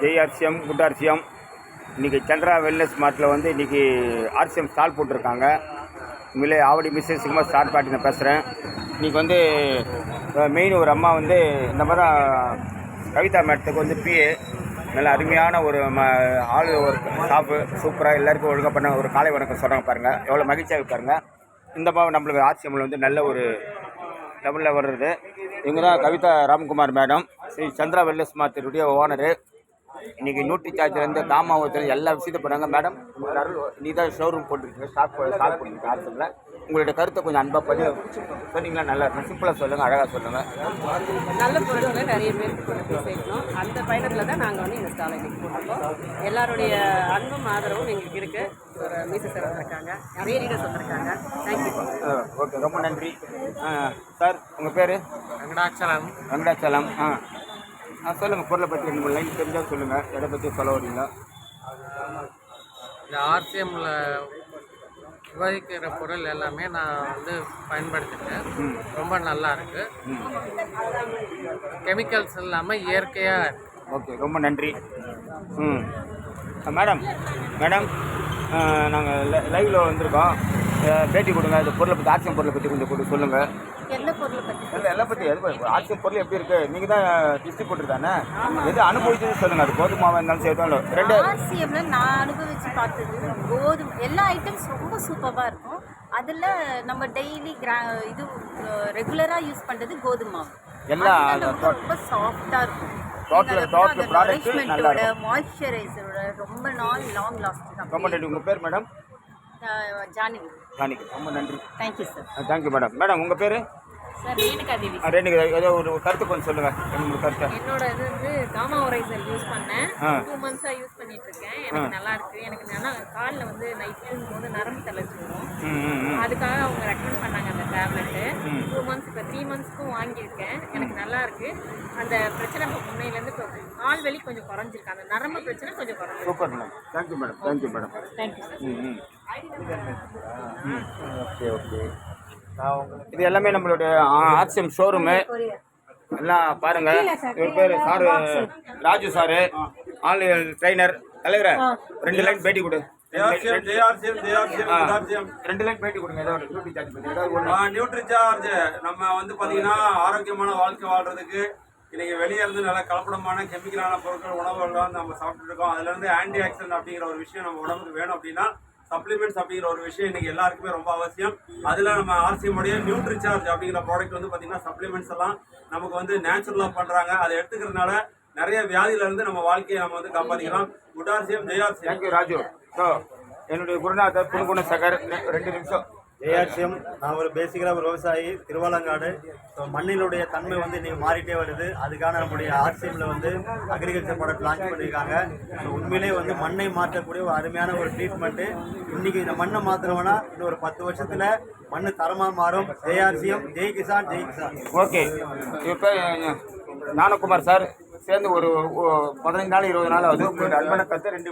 ஜெய்ஆர்சிஎம் good RCM இன்றைக்கி Chandra wellness மார்ட்டில் வந்து இன்றைக்கி ஆர்சிஎம் ஸ்டால் போட்டிருக்காங்க. உண்மையிலே ஆவடி மிஸ்ஸஸ் சும்மா ஸ்டார் பாட்டி நான் பேசுகிறேன் இன்றைக்கி வந்து மெயின் ஒரு அம்மா வந்து இந்த மாதிரி தான் கவிதா மேடத்துக்கு வந்து பிஏ நல்ல அருமையான ஒரு ம ஆள் ஒரு ஸ்டாஃபு சூப்பராக எல்லாருக்கும் ஒழுங்காக பண்ண ஒரு காலை வணக்கம் சொல்கிறாங்க பாருங்கள் எவ்வளோ மகிழ்ச்சியாக பாருங்கள் இந்த மாதிரி நம்மளுக்கு ஆர்சிஎம்மில் வந்து நல்ல ஒரு லெவலில் வர்றது. இவங்க தான் கவிதா ராம்குமார் மேடம். ஸ்ரீ சந்திரா வெல்லஸ் மாத்திருடைய ஓனரு இன்றைக்கி நூற்றி சார்ஜ்லேருந்து காமாவத்தில் எல்லா விஷயத்தையும் பண்ணாங்க. மேடம் நீ தான் ஷோரூம் போட்டிருக்கீங்க. ஷாப் ஷாப் போட்டிருக்கீங்க. ஆர்சிஎம்மில் உங்களுடைய கருத்தை கொஞ்சம் அன்பாக பண்ணி சொன்னீங்களா நல்லா இருக்கும். சிம்பிளாக சொல்லுங்கள் அழகாக சொல்லுங்கள் நல்ல பொருட்களை நிறைய பேருக்கு கொண்டு போய் சேர்க்கணும். அந்த பயணத்தில் தான் நாங்கள் வந்து இந்த ஸ்டாலை இன்னைக்கு போட்டிருக்கோம். எல்லாருடைய அன்பும் ஆதரவும் எங்களுக்கு இருக்கு. ஒரு மீச சார் வந்திருக்காங்க. நிறைய லீடர்ஸ் வந்திருக்காங்க. தேங்க்யூ ஓகே ரொம்ப நன்றி. ஆ, சார் உங்கள் பேர்? வெங்கடாச்சலம். வெங்கடாச்சலம். ஆ. ஆ சொல்லுங்கள் பொருளை பற்றி ரெண்டு மூணு லைன் தெரிஞ்சால் சொல்லுங்கள் எதை பற்றி சொல்ல வரீங்களா. இந்த ஆர்சிஎம்மில் விவாதிக்கிற பொருள் எல்லாமே நான் வந்து பயன்படுத்திட்டேன். ரொம்ப நல்லா இருக்கு. கெமிக்கல்ஸ் இல்லாமல் இயற்கையாக ஓகே ரொம்ப நன்றி. ம். மேடம் மேடம் நாங்கள் லைவில் வந்திருக்கோம். பேட்டி கொடுங்க. இந்த பொருளை பற்றி ஆட்சியம் பொருளை பற்றி கொஞ்சம் கொடு சொல்லுங்கள் இல்லை எல்லாம் பற்றி எது ஆட்சியம் பொருள் எப்படி இருக்குது நீங்கள் தான் டிஸ்ட்ரிபியூட்டர் தானே எது அனுபவிச்சதுன்னு சொல்லுங்கள் அது கோதுமாவாக இருந்தாலும் சேர்த்தாலும் ரெண்டு. ஆர்சிஎம்ல நான் அனுபவிச்சு பார்த்தது கோதுமை எல்லா ஐட்டம்ஸ் ரொம்ப சூப்பராக இருக்கும். அதில் நம்ம டெய்லி கிரா இது ரெகுலராக யூஸ் பண்ணுறது கோதுமை மாவு. எல்லா அதுல ரொம்ப சாஃப்டாக இருக்கும். நீங்க நல்லா moisturizer-ஓட ரொம்ப நாள் லாங் ரொம்ப லாஸ்டிங் நன்றி. உங்கள் பேர் மேடம்? ஜானகி. ஜானிக்கு ரொம்ப நன்றி. Thank you sir thank you madam madam உங்கள் பேர்? சார் ரேணுகா ஏதோ ஒரு கருத்து கொஞ்சம் கருத்தை. என்னோட இது வந்து காமா ஒரைசல் யூஸ் பண்ணேன். டூ மந்த்ஸாக யூஸ் பண்ணிட்டு இருக்கேன் எனக்கு நல்லா இருக்கு. எனக்கு நல்லா காலில் வந்து நைட் போது நரம்பு தளர்ச்சி வரும் அதுக்காக அவங்க ரெக்கமெண்ட் பண்ணாங்க அந்த டேப்லெட்டு டூ மந்த்ஸ் இப்போ த்ரீ மந்த்ஸ்க்கும் வாங்கியிருக்கேன். எனக்கு நல்லா இருக்கு. அந்த பிரச்சனை இப்போ முன்னையிலேருந்து இப்போ கால் வலி கொஞ்சம் குறைஞ்சிருக்கு. அந்த நரம்பு பிரச்சனை கொஞ்சம் குறைஞ்சிருக்கு. Super madam thank you madam thank you madam thank you okay okay. இது எல்லாமே நம்மளுடைய ஆர்சிஎம் ஷோரூமு எல்லாம் பாருங்க. இவர் பேர் sir Raju sir all trainer தலைவரே ரெண்டு லைன் பேட்டி கொடு. ரெண்டு லைன் பேட்டி. கொடுங்க சார்ஜ் ஏதாவது நியூட்ரி சார்ஜ் நம்ம வந்து பாத்தீங்கன்னா ஆரோக்கியமான வாழ்க்கை வாழ்றதுக்கு இன்னைக்கு வெளியே இருந்து நல்ல கலப்படமான கெமிக்கலான பொருட்கள் உணவுகள் வந்து நம்ம சாப்பிட்டு இருக்கோம். அதுல இருந்து ஆன்டி ஆக்சிடென்ட் அப்படிங்கிற ஒரு விஷயம் நம்ம உடம்புக்கு வேணும் அப்படின்னா சப்ளிமெண்ட்ஸ் அப்படிங்கிற ஒரு விஷயம் இன்னைக்கு எல்லாருக்குமே ரொம்ப அவசியம். அதில் நம்ம ஆர்சிஎம் உடைய நியூட்ரி சார்ஜ் அப்படிங்கிற ப்ராடக்ட் வந்து பார்த்திங்கன்னா சப்ளிமெண்ட்ஸ் எல்லாம் நமக்கு வந்து நேச்சுரலாக பண்ணுறாங்க அதை எடுத்துக்கிறதுனால நிறைய வியாதியிலேருந்து நம்ம வாழ்க்கையை நம்ம வந்து காப்பாத்திக்கலாம். Good RCM ஜெயார்சியம் thank you Raju. ஸோ என்னுடைய குருநாதர் புனுகுண சகர் ரெண்டு நிமிஷம். ஏஆர்சிஎம் நான் ஒரு பேசிக்கலாக ஒரு விவசாயி திருவாலங்காடு ஸோ மண்ணினுடைய தன்மை வந்து இன்னைக்கு மாறிட்டே வருது அதுக்கான நம்முடைய ஆர்சிஎம்ல வந்து அக்ரிகல்ச்சர் ப்ராடக்ட் லான்ச் பண்ணியிருக்காங்க ஸோ உண்மையிலே வந்து மண்ணை மாற்றக்கூடிய ஒரு அருமையான ஒரு ட்ரீட்மெண்ட்டு இன்னைக்கு இந்த மண்ணை மாற்றுறோம்னா இன்னும் ஒரு பத்து வருஷத்தில் மண் தரமாக மாறும் ஜேஆர்சிஎம் ஜெய் கிசான் ஜெய் கிசான் ஓகே பேர் ஞானகுமார் சார் சேர்ந்து ஒரு பதினஞ்சு நாள் இருபது நாள் ஆகுது உங்களுடைய அன்பனை கற்று ரெண்டு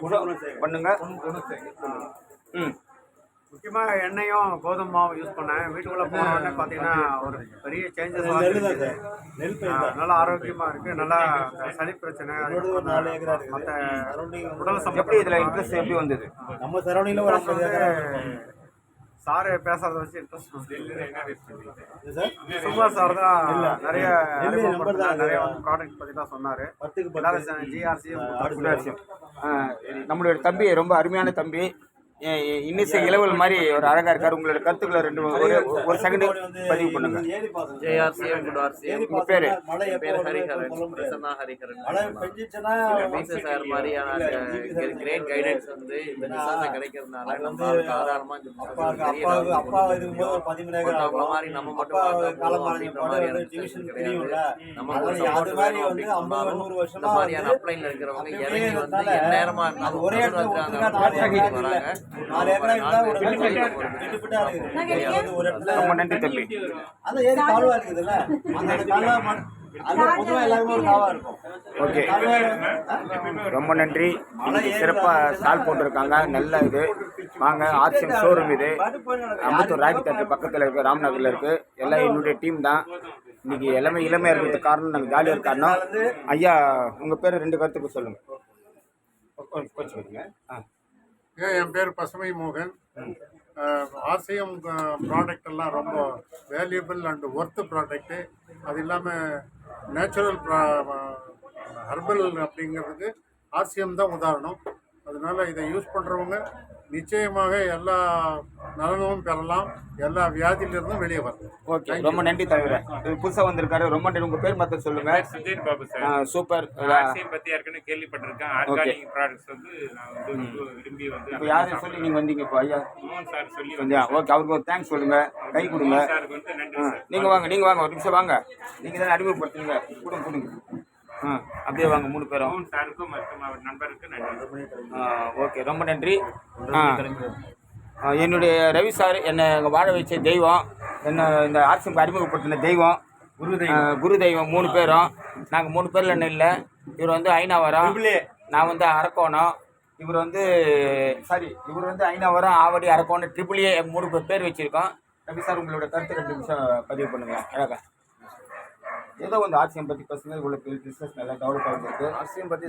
பண்ணுங்க ம் முக்கியமாக எண்ணெயும் கோதுமை மாவும் யூஸ் பண்ணேன். வீட்டுக்குள்ளே போன உடனே பார்த்தீங்கன்னா ஒரு பெரிய சேஞ்சஸ் நல்லா ஆரோக்கியமாக இருக்குது நல்லா சளி பிரச்சனை மற்ற உடல் எப்படி இதில் இன்ட்ரெஸ்ட் எப்படி வந்தது? நம்ம சரௌண்டிங்கில் ஒரு இருக்கும். சாரு பேசுறத வச்சு இன்ட்ரெஸ்ட் இது சார்? தான் நிறைய நிறைய வந்து ப்ராடக்ட் பற்றி தான் சொன்னார். பத்துக்கு ஜிஆர்சியும் நம்மளுடைய தம்பி ரொம்ப அருமையான தம்பி. இன்னிசை இளவல் மாதிரி ஒரு அழகா இருக்காரு உங்களுடைய கருத்துக்களை ரெண்டு ஒரு ஒரு செகண்ட் பதிவு பண்ணுங்க ஏரி பாசனம் ஜேஆர்சிஎம் குட் ஆர்சிஎம் ஏரி உங்க பேரு? ஹரிஹரன். பிரசன்னா ஹரிஹரன் மீச சார் மாதிரியான கிரேட் கைடன்ஸ் வந்து இந்த நிசாச கிடைக்கிறதுனால நம்ம ஆதாரமா ஆகும். மாதிரி நம்ம மட்டும் அப்படின்ற மாதிரியான இந்த மாதிரியான வந்து upline ல இருக்கிறவங்க இறங்கி வந்து இருந்தாலும் ஒரே இடத்துல. வராங்க. நாலு ஏக்கரா இருந்தா ஒரு பிட்டு இடத்துல பிட்டு பிட்டு பிட்டா இருக்குது. இது வந்து ஒரு இடத்துல ரொம்ப நன்றி தம்பி. அந்த ஏரி கால்வா இருக்குதுல்ல? கால்வா ஓகே. ரொம்ப நன்றி. சிறப்பாக ஸ்டால் போட்டிருக்காங்க. நல்ல இது. வாங்க ஆர்சிஎம் ஷோரூம் இது. அம்பத்தூர் ராக்கி தேட்டர் பக்கத்தில் இருக்குது ராம்நகரில் இருக்குது எல்லாம் என்னுடைய டீம் தான். இன்னைக்கு எல்லாமே இளமையாக இருக்கிறதுக்கு காரணம் நாங்கள் ஜாலியாக இருக்க காரணம் ஐயா உங்கள் பேர் ரெண்டு கருத்துக்கு சொல்லுங்கள் கொஞ்சம். ஆ. என் பேர் பசுமை மோகன். ஆசியம் ப்ராடக்ட் எல்லாம் ரொம்ப வேல்யூபிள் அண்டு ஒர்த்து ப்ராடக்ட்டு அது இல்லாமல் நேச்சுரல் ப்ரா ஹர்பல் அப்படிங்கிறதுக்கு ஆசியம் தான் உதாரணம். அதனால இதை யூஸ் பண்ணுறவங்க நிச்சயமாக எல்லா நலனும் பெறலாம். எல்லா வியாதியிலிருந்தும் வெளியே வரலாம். ஓகே ரொம்ப நன்றி தலைவர். இது புதுசாக வந்திருக்காரு. ரொம்ப நன்றி. உங்கள் பேர் மட்டும் சொல்லுங்கள் Sujith Babu sir. Super. RCM பத்தி ஏற்கனவே கேள்விப்பட்டிருக்கேன். ஆர்கானிக் ப்ராடக்ட்ஸ் வந்து நான் வந்து விரும்பி வந்து இப்போ யாரும் சொல்லி நீங்கள் வந்தீங்க இப்போ? ஐயா. மோகன் சார் சொல்லி கொஞ்சம் ஓகே அவருக்கு ஒரு தேங்க்ஸ் சொல்லுங்கள் கை கொடுங்க. சாருக்கு வந்து நன்றி சார். நீங்கள் வாங்க நீங்கள் வாங்க. ஒரு நிமிஷம் வாங்க. நீங்கள் தானே அறிமுகப்படுத்துங்க கொடுங்க கொடுங்க. ஆ அப்படியே வாங்க மூணு பேரும். சாருக்கும் மற்றும் அவர் நண்பருக்கு நன்றி. ஆ, ஓகே ரொம்ப நன்றி. ஆ என்னுடைய ரவி சார் என்னை இங்க வாழ வச்ச தெய்வம் என்ன இந்த ஆர்சிஎம் அறிமுகப்படுத்தின தெய்வம் குரு தெய்வம். குரு தெய்வம் மூணு பேரும். நாங்கள் மூணு பேரில் என்ன இல்லை. இவர் வந்து ஐநாவரம் நான் வந்து அரக்கோணம். இவர் வந்து சாரி இவர் வந்து ஐநாவரம் ஆவடி அரக்கோணம் ட்ரிபிள் ஏ மூணு பேர் வச்சுருக்கோம். ரவி சார் உங்களோட கருத்து ரெண்டு நிமிஷம் பதிவு பண்ணுங்க. அழகா. ஏதோ வந்து ஆர்சிஎம் பற்றி பேசுங்க இவ்வளோ பிஸ்னஸ் நல்லா டெவலப் ஆகிருக்கு ஆர்சிஎம் பற்றி.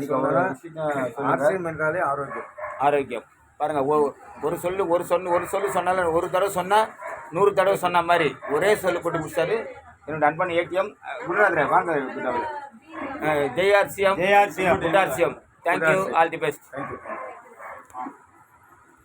ஆர்சிஎம் என்றாலே ஆரோக்கியம். ஆரோக்கியம். பாருங்க ஒ- ஒரு சொல்லு ஒரு சொன்னு ஒரு சொல்லு சொன்னாலும் ஒரு தடவை சொன்னா நூறு தடவை சொன்ன மாதிரி ஒரே சொல்லு போட்டு முடிச்சாரு என்னோட அன்பான ஏடிஎம் குருநாதர் வாங்க குருநாதர். ஜெய்ஆர்சிஎம் ஜெய்ஆர்சிஎம். Good RCM thank you all the best thank you